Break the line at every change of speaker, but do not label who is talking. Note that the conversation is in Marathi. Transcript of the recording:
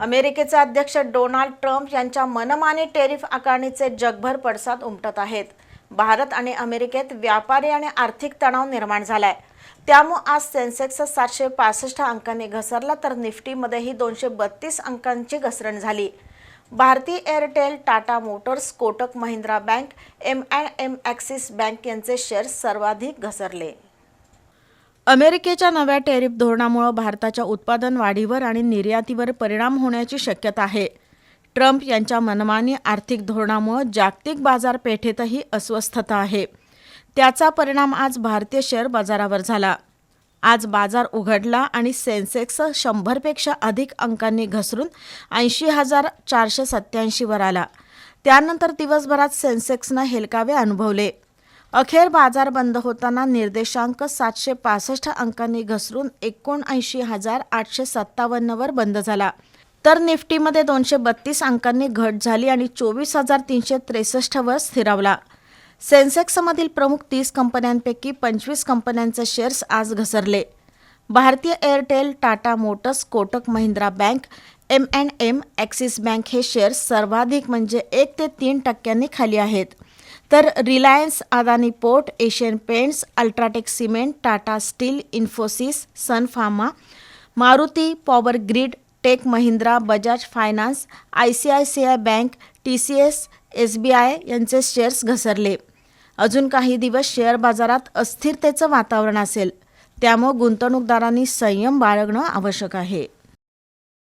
अमेरिकेचे अध्यक्ष डोनाल्ड ट्रम्प यांच्या मनमानी टेरिफ आकारणीचे जगभर पडसाद उमटत आहेत. भारत आणि अमेरिकेत व्यापारी आणि आर्थिक तणाव निर्माण झालाय. त्यामुळे आज सेन्सेक्स सातशे पासष्ट अंकांनी घसरला तर निफ्टीमध्येही दोनशे बत्तीस अंकांची घसरण झाली. Bharti Airtel Tata Motors Kotak Mahindra Bank M and M Axis Bank यांचे शेअर्स सर्वाधिक घसरले. अमेरिकेच्या नव्या टेरिफ धोरणामुळे भारताच्या उत्पादन वाढीवर आणि निर्यातीवर परिणाम होण्याची शक्यता आहे. ट्रम्प यांच्या मनमानी आर्थिक धोरणामुळे जागतिक बाजारपेठेतही अस्वस्थता आहे. त्याचा परिणाम आज भारतीय शेअर बाजारावर झाला. आज बाजार उघडला आणि सेन्सेक्स शंभरपेक्षा अधिक अंकांनी घसरून ऐंशी हजार चारशे सत्याऐंशीवर आला. त्यानंतर दिवसभरात सेन्सेक्सनं हेलकावे अनुभवले. अखेर बाजार बंद होताना निर्देशांक सातशे पासष्ट अंकांनी घसरून एकोणऐंशी हजार आठशे सत्तावन्नवर बंद झाला. तर निफ्टीमध्ये दोनशे बत्तीस अंकांनी घट झाली आणि चोवीस हजार तीनशे त्रेसष्टवर स्थिरावला. सेन्सेक्समधील प्रमुख तीस कंपन्यांपैकी पंचवीस कंपन्यांचे शेअर्स आज घसरले. भारतीय Airtel Tata Motors Kotak Mahindra Bank M and M Axis Bank हे शेअर्स सर्वाधिक म्हणजे एक ते तीन टक्क्यांनी खाली आहेत. तर Reliance Adani Port Asian Paints UltraTech Cement Tata Steel Infosys Sun Pharma Maruti Power Grid Tech Mahindra Bajaj Finance I C I C I Bank T C S S B I यांचे शेअर्स घसरले. अजून काही दिवस शेअर बाजारात अस्थिरतेचं वातावरण असेल. त्यामुळे गुंतवणूकदारांनी संयम बाळगणं आवश्यक आहे.